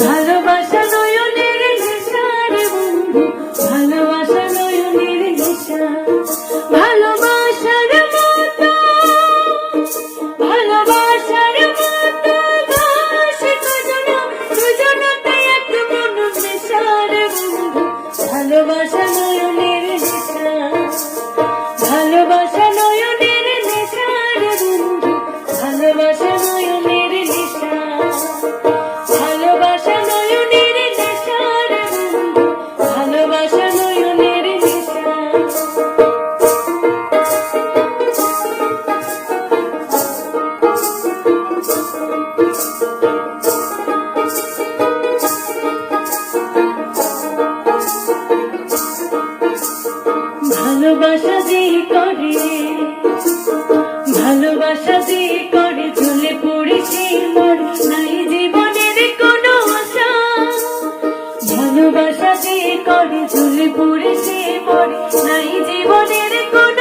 ভালোবাসা। নয় নেশা ভালোবাসা নয় নেশা। ভালো ভালোবাসা যে করে, ভালোবাসা যে করে চলে পড়েছে মন। নাই জীবনের কোনো আশা। ভালোবাসা যে করে চলে পড়েছে মন। নাই জীবনের কোনো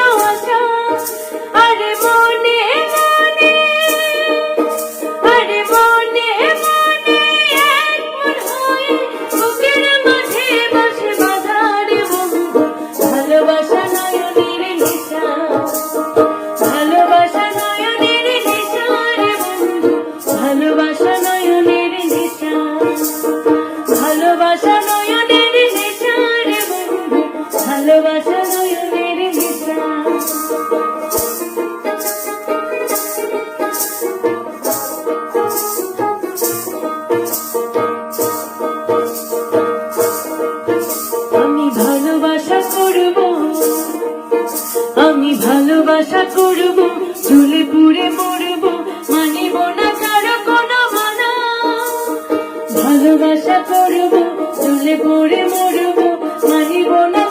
ভালোবাসা নয়নের নিশা আমি ভালোবাসা করব, আমি ভালোবাসা করব চুলে পুড়ে মরব মানিব না ভালোবাসা করব চুলে পুড়ে মরব, মানিব না